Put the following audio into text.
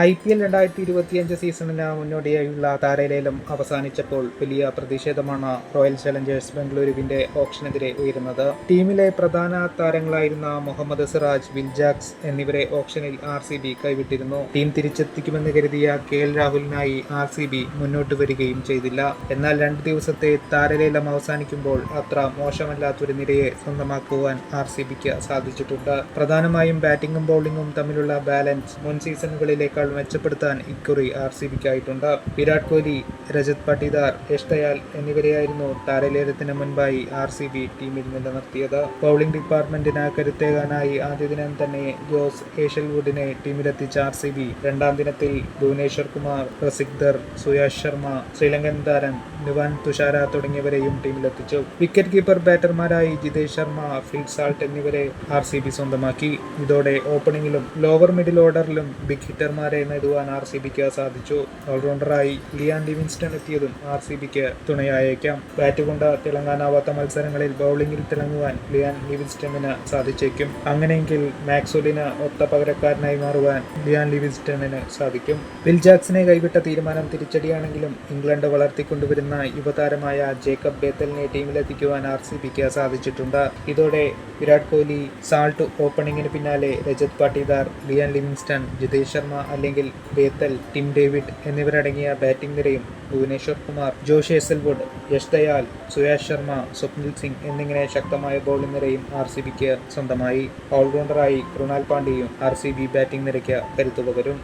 I P L രണ്ടായിരത്തി ഇരുപത്തിയഞ്ച് സീസണിന് മുന്നോടിയായുള്ള താരലേലം അവസാനിച്ചപ്പോൾ വലിയ പ്രതിഷേധമാണ് റോയൽ ചലഞ്ചേഴ്സ് ബംഗളൂരുവിന്റെ ഓപ്ഷനെതിരെ ഉയരുന്നത്. ടീമിലെ പ്രധാന താരങ്ങളായിരുന്ന മുഹമ്മദ് സിറാജ് വിൻജാക്സ് എന്നിവരെ ഓപ്ഷനിൽ ആർ സി ബി കൈവിട്ടിരുന്നു. ടീം തിരിച്ചെത്തിക്കുമെന്ന് കരുതിയ കെ എൽ രാഹുലിനായി ആർ സി ബി മുന്നോട്ട് വരികയും ചെയ്തില്ല. എന്നാൽ രണ്ട് ദിവസത്തെ താരലേലം അവസാനിക്കുമ്പോൾ അത്ര മോശമല്ലാത്തൊരു നിരയെ സ്വന്തമാക്കുവാൻ ആർ സി ബിക്ക് സാധിച്ചിട്ടുണ്ട്. പ്രധാനമായും ബാറ്റിംഗും ബൗളിംഗും തമ്മിലുള്ള ബാലൻസ് മുൻ സീസണുകളിലേക്കാൾ മെച്ചപ്പെടുത്താൻ ഇക്കുറി ആർ സി ബിക്കായിട്ടുണ്ട് വിരാട് കോഹ്ലി രജത് പട്ടിദാർ എഷ്ടയാൽ എന്നിവരെയായിരുന്നു താരലേലത്തിന് മുൻപായി ആർ സി ബി ടീമിൽ നിലനിർത്തിയത്. ബൗളിംഗ് ഡിപ്പാർട്ട്മെന്റിന് കരുത്തേകാനായി ആദ്യ ദിനം തന്നെ ജോസ് ഏഷൽവുഡിനെ ടീമിലെത്തിച്ച ആർ സി ബി രണ്ടാം ദിനത്തിൽ ഭുവനേശ്വർ കുമാർ പ്രസിദ്ധർ സുയാഷ് ശർമ്മ ശ്രീലങ്കൻ താരം നുവാൻ തുഷാര തുടങ്ങിയവരെയും ടീമിലെത്തിച്ചു. വിക്കറ്റ് കീപ്പർ ബാറ്റർമാരായി ജിതേഷ് ശർമ്മ ഫിൽ സാൾട്ട് എന്നിവരെ ആർ സി ബി സ്വന്തമാക്കി. ഇതോടെ ഓപ്പണിംഗിലും ലോവർ മിഡിൽ ഓർഡറിലും ബിഗ് ഹിറ്റർമാരെ നേടുവാൻ ആർ സി ബിക്ക് സാധിച്ചു. ഓൾറൗണ്ടറായി ലിയാൻ ലിവിൻസ്റ്റൺ എത്തിയതും ആർ സി ബിക്ക് തുണയായേക്കാം. ബാറ്റ് കൊണ്ട് തിളങ്ങാനാവാത്ത മത്സരങ്ങളിൽ ബൗളിംഗിൽ തിളങ്ങുവാൻ ലിയാൻ ലിവിൻസ്റ്റണിന് സാധിച്ചേക്കും. അങ്ങനെയെങ്കിൽ മാക്സുലിന് ഒത്ത പകരക്കാരനായി മാറുവാൻ ലിയാൻ ലിവിൻസ്റ്റണിന് സാധിക്കും. വിൽ ജാക്സിനെ കൈവിട്ട തീരുമാനം തിരിച്ചടിയാണെങ്കിലും ഇംഗ്ലണ്ട് വളർത്തിക്കൊണ്ടുവരുന്ന യുവതാരമായ ജേക്കബ് ബേത്തലിനെ ടീമിലെത്തിക്കുവാൻ ആർ സി ബിക്ക് സാധിച്ചിട്ടുണ്ട്. ഇതോടെ വിരാട് കോഹ്ലി സാൾട്ട് ഓപ്പണിംഗിന് പിന്നാലെ രജത് പാട്ടീദാർ ലിയാൻ ലിവിൻസ്റ്റൺ ജിതേഷ് ശർമ്മ അല്ലെങ്കിൽ ബേത്തൽ ടിം ഡേവിഡ് എന്നിവരടങ്ങിയ ബാറ്റിംഗ് നിരയും ഭുവനേശ്വർ കുമാർ ജോഷ് ഏസൽവുഡ് യശ് ദയാൽ സുയാഷ് ശർമ്മ സ്വപ്നിൽ സിംഗ് എന്നിങ്ങനെ ശക്തമായ ബോളിംഗ് നിരയും ആർ സി ബിക്ക് സ്വന്തമായി. ഓൾറൗണ്ടറായി കൃണാൽ പാണ്ഡ്യയും ആർ സി ബി ബാറ്റിംഗ് നിരയ്ക്ക് കരുത്തു പകരും